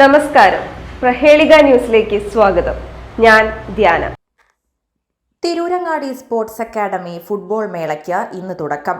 നമസ്കാരം. പ്രഹേളിക ന്യൂസിലേക്ക് സ്വാഗതം. ഞാൻ ധ്യാന. തിരൂരങ്ങാടി സ്പോർട്സ് അക്കാദമി ഫുട്ബോൾ മേളയ്ക്ക് ഇന്ന് തുടക്കം.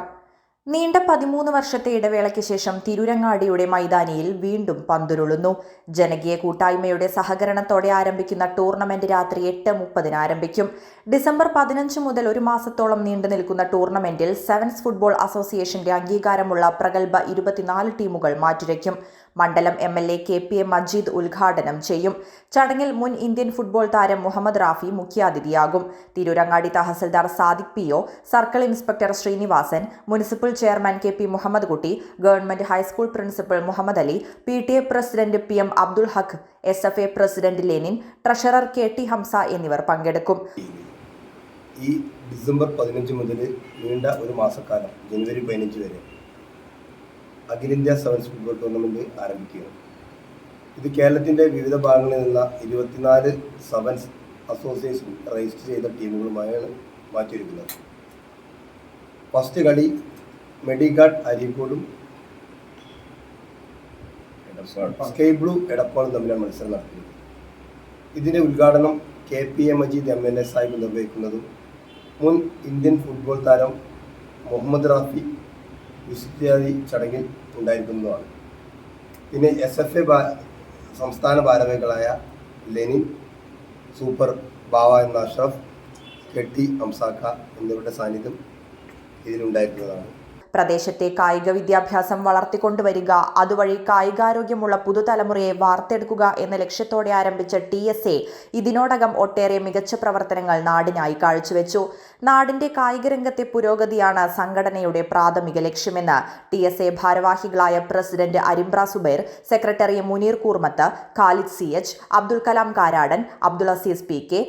നീണ്ട പതിമൂന്ന് വർഷത്തെ ഇടവേളയ്ക്ക് ശേഷം തിരുരങ്ങാടിയുടെ മൈതാനിയിൽ വീണ്ടും പന്തുരുളുന്നു. ജനകീയ കൂട്ടായ്മയുടെ സഹകരണത്തോടെ ആരംഭിക്കുന്ന ടൂർണമെന്റ് രാത്രി എട്ട് മുപ്പതിന് ആരംഭിക്കും. ഡിസംബർ പതിനഞ്ച് മുതൽ ഒരു മാസത്തോളം നീണ്ടു നിൽക്കുന്ന ടൂർണമെന്റിൽ സെവൻസ് ഫുട്ബോൾ അസോസിയേഷന്റെ അംഗീകാരമുള്ള പ്രഗത്ഭ ഇരുപത്തിനാല് ടീമുകൾ മാറ്റുരയ്ക്കും. മണ്ഡലം M L A K P A Majeed ഉദ്ഘാടനം ചെയ്യും. ചടങ്ങിൽ മുൻ ഇന്ത്യൻ ഫുട്ബോൾ താരം മുഹമ്മദ് റാഫി മുഖ്യാതിഥിയാകും. Tirurangadi tahsildar Sadiq P O circle inspector Srinivasan municipal chairman K P Muhammad Kutty government high school principal Muhammad Ali P T A president P M Abdul Haq S F A president Lenin treasurer K T Hamsa എന്നിവർ പങ്കെടുക്കും. ഈ December പതിനഞ്ച് മുതൽ നീണ്ട ഒരു മാസക്കാലം ജനുവരി പതിനഞ്ച് വരെ അഖിലേന്ത്യാ സെവൻസ് ഫുട്ബോൾ ടൂർണമെന്റ് ആരംഭിക്കുകയാണ്. ഇത് കേരളത്തിന്റെ വിവിധ ഭാഗങ്ങളിൽ നിന്ന ഇരുപത്തിനാല് സെവൻസ് അസോസിയേഷൻ രജിസ്റ്റർ ചെയ്ത ടീമുകളുമായാണ് മാറ്റിയിരിക്കുന്നത്. ഫസ്റ്റ് കളി മെഡിഗാർഡ് അരീക്കോടും സ്കൈ ബ്ലൂ എടപ്പാളും തമ്മിലാണ് മത്സരം നടക്കുന്നത്. ഇതിന്റെ ഉദ്ഘാടനം K P A Majeed M L A Sahib നിർവഹിക്കുന്നതും മുൻ ഇന്ത്യൻ ഫുട്ബോൾ താരം മുഹമ്മദ് റാഫി വിശുദ്ധിയാതി ചടങ്ങിൽ ഉണ്ടായിരിക്കുന്നതുമാണ്. പിന്നെ എസ് എഫ് എ സംസ്ഥാന ഭാരവാഹികളായ ലെനിൻ സൂപ്പർ ബാവ എന്ന അഷ്റഫ് കെട്ടി അംസാക്ക എന്നിവരുടെ സാന്നിധ്യം ഇതിലുണ്ടായിരിക്കുന്നതാണ് പ്രദേശത്തെ കായിക വിദ്യാഭ്യാസം വളർത്തിക്കൊണ്ടുവരിക അതുവഴി കായികാരോഗ്യമുള്ള പുതുതലമുറയെ വാർത്തെടുക്കുക എന്ന ലക്ഷ്യത്തോടെ ആരംഭിച്ച ടി എസ് എ ഇതിനോടകം ഒട്ടേറെ മികച്ച പ്രവർത്തനങ്ങൾ നാടിനായി കാഴ്ചവെച്ചു. നാടിന്റെ കായിക രംഗത്തെ പുരോഗതിയാണ് സംഘടനയുടെ പ്രാഥമിക ലക്ഷ്യമെന്ന് ടി എസ് എ ഭാരവാഹികളായ president Arimbra Zubair secretary Muneer Koormath Khalid C H Abdul Kalam Karadan Abdul Aziz P K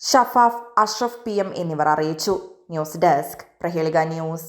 Shafaf Ashraf P M എന്നിവർ അറിയിച്ചു. News desk Prahelika news.